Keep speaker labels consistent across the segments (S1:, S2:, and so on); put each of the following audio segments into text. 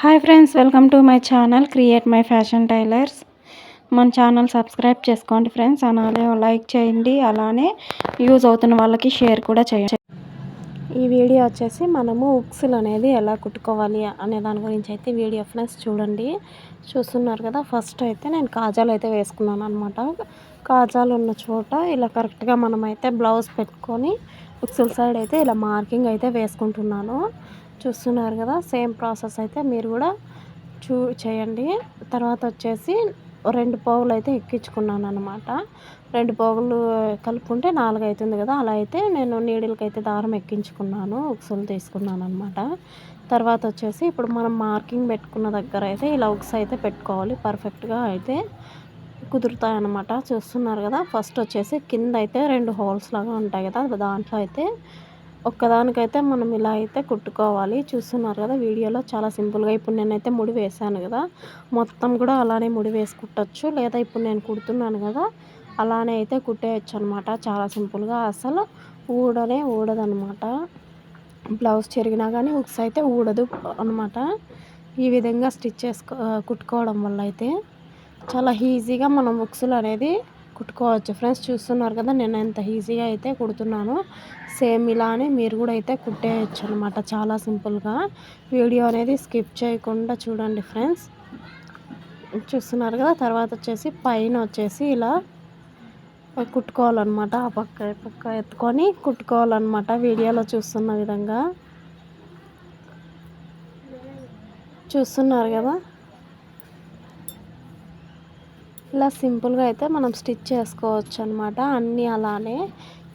S1: Hi friends welcome to my channel create my fashion tailors మన channel subscribe చేసుకోండి friends అలానే like చేయండి అలానే యూజ్ అవుతున్న వాళ్ళకి షేర్ కూడా చేయండి. ఈ వీడియో వచ్చేసి మనము ఉక్సులు అనేది ఎలా కుట్టుకోవాలి అనే దాని గురించి అయితే వీడియో ఫ్రెండ్స్ చూడండి. చూస్తున్నారు కదా ఫస్ట్ అయితే నేను కాజాలు అయితే వేసుకున్నాను అనమాట కాజాలు ఉన్న చోట ఇలా కరెక్ట్గా మనమైతే బ్లౌజ్ పెట్టుకొని ఉక్సుల సైడ్ అయితే ఇలా మార్కింగ్ అయితే వేసుకుంటున్నాను. చూస్తున్నారు కదా సేమ్ ప్రాసెస్ అయితే మీరు కూడా చూ చేయండి. తర్వాత వచ్చేసి రెండు పోగులు అయితే ఎక్కించుకున్నాను అనమాట రెండు పోగులు కలుపుకుంటే నాలుగు అవుతుంది కదా అలా అయితే నేను నీడిల్కి అయితే దారం ఎక్కించుకున్నాను ఉక్సులు తీసుకున్నాను అనమాట తర్వాత వచ్చేసి ఇప్పుడు మనం మార్కింగ్ పెట్టుకున్న దగ్గర అయితే ఇలా ఉక్స్ అయితే పెట్టుకోవాలి. పర్ఫెక్ట్గా అయితే కుదురుతాయన్నమాట చూస్తున్నారు కదా ఫస్ట్ వచ్చేసి కింద అయితే రెండు హోల్స్ లాగా ఉంటాయి కదా దాంట్లో అయితే ఒక్కదానికైతే మనం ఇలా అయితే కుట్టుకోవాలి. చూస్తున్నారు కదా వీడియోలో చాలా సింపుల్గా ఇప్పుడు నేనైతే ముడి వేసాను కదా. మొత్తం కూడా అలానే ముడి వేసి కుట్టచ్చు. లేదా ఇప్పుడు నేను కుడుతున్నాను కదా అలానే అయితే కుట్టేయచ్చు అనమాట చాలా సింపుల్గా అసలు ఊడనే ఊడదనమాట బ్లౌజ్ చెరిగినా కానీ ఉక్స్ అయితే ఊడదు అనమాట ఈ విధంగా స్టిచ్ చేసుకో కుట్టుకోవడం వల్ల అయితే చాలా ఈజీగా మనం ఉక్సులు అనేది కుట్టుకోవచ్చు. ఫ్రెండ్స్ చూస్తున్నారు కదా నేను ఎంత ఈజీగా అయితే కుడుతున్నాను సేమ్ ఇలానే మీరు కూడా అయితే కుట్టేయచ్చు అనమాట చాలా సింపుల్గా. వీడియో అనేది స్కిప్ చేయకుండా చూడండి ఫ్రెండ్స్. చూస్తున్నారు కదా తర్వాత వచ్చేసి పైన వచ్చేసి ఇలా కుట్టుకోవాలన్నమాట. ఆ పక్క పక్క ఎత్తుకొని కుట్టుకోవాలన్నమాట. వీడియోలో చూస్తున్న విధంగా. చూస్తున్నారు కదా? ఇలా సింపుల్గా అయితే మనం స్టిచ్ చేసుకోవచ్చు అనమాట అన్నీ అలానే.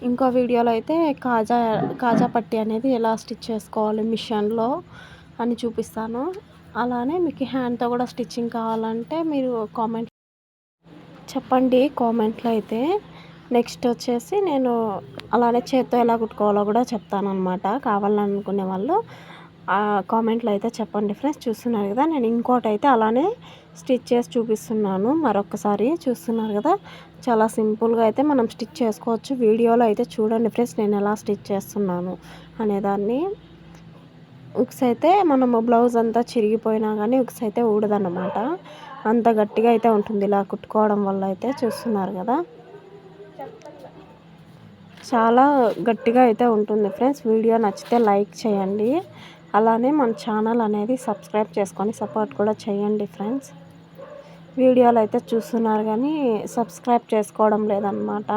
S1: ఇంకో వీడియోలో అయితే కాజా కాజా పట్టి అనేది ఎలా స్టిచ్ చేసుకోవాలి మిషన్లో అని చూపిస్తాను. అలానే మీకు హ్యాండ్తో కూడా స్టిచ్చింగ్ కావాలంటే మీరు కామెంట్ చెప్పండి కామెంట్లో అయితే. నెక్స్ట్ వచ్చేసి నేను అలానే చేత్తో ఎలా కుట్టుకోవాలో కూడా చెప్తాను అనమాట కావాలనుకునే వాళ్ళు. కామెంట్లో అయితే చెప్పండి ఫ్రెండ్స్. చూస్తున్నారు కదా నేను ఇంకోటి అయితే అలానే స్టిచ్ చేసి చూపిస్తున్నాను. మరొకసారి చూస్తున్నారు కదా చాలా సింపుల్గా అయితే మనం స్టిచ్ చేసుకోవచ్చు. వీడియోలో అయితే చూడండి ఫ్రెండ్స్ నేను ఎలా స్టిచ్ చేస్తున్నాను అనేదాన్ని ఉక్స్ అయితే మనము బ్లౌజ్ అంతా చిరిగిపోయినా కానీ ఉక్స్ అయితే ఊడదన్నమాట. అంత గట్టిగా అయితే ఉంటుంది ఇలా కుట్టుకోవడం వల్ల అయితే చూస్తున్నారు కదా. చాలా గట్టిగా అయితే ఉంటుంది ఫ్రెండ్స్. వీడియో నచ్చితే లైక్ చేయండి. అలానే మన ఛానల్ అనేది సబ్స్క్రైబ్ చేసుకొని సపోర్ట్ కూడా చేయండి ఫ్రెండ్స్. వీడియోలు అయితే చూస్తున్నారు కానీ సబ్స్క్రైబ్ చేసుకోవడం లేదనమాట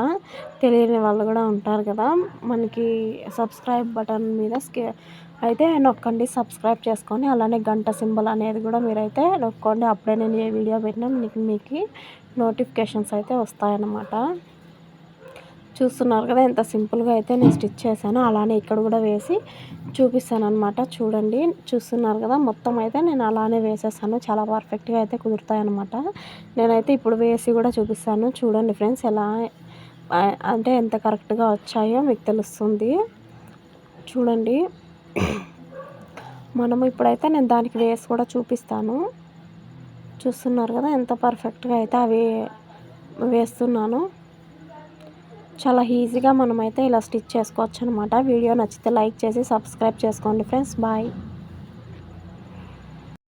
S1: తెలియని వాళ్ళు కూడా ఉంటారు కదా. మనకి సబ్స్క్రైబ్ బటన్ మీద అయితే నొక్కండి సబ్స్క్రైబ్ చేసుకొని అలానే గంట సింబల్ అనేది కూడా మీరైతే నొక్కండి. అప్పుడే నేను ఏ వీడియో పెట్టినా మీకు మీకు నోటిఫికేషన్స్ అయితే వస్తాయన్నమాట. చూస్తున్నారు కదా ఎంత సింపుల్గా అయితే నేను స్టిచ్ చేశాను అలానే ఇక్కడ కూడా వేసి చూపిస్తాను అనమాట చూడండి చూస్తున్నారు కదా మొత్తం అయితే నేను అలానే వేసేసాను. చాలా పర్ఫెక్ట్గా అయితే కుదురుతాయి అనమాట నేనైతే ఇప్పుడు వేసి కూడా చూపిస్తాను. చూడండి ఫ్రెండ్స్ ఎలా అంటే ఎంత కరెక్ట్గా వచ్చాయో మీకు తెలుస్తుంది. చూడండి మనము ఇప్పుడైతే నేను దానికి వేసి కూడా చూపిస్తాను. చూస్తున్నారు కదా ఎంత పర్ఫెక్ట్గా అయితే అవి వేస్తున్నాను. చాలా ఈజీగా మనమైతే ఇలా స్టిచ్ చేసుకోవచ్చు అనమాట వీడియో నచ్చితే లైక్ చేసి సబ్స్క్రైబ్ చేసుకోండి ఫ్రెండ్స్. బాయ్.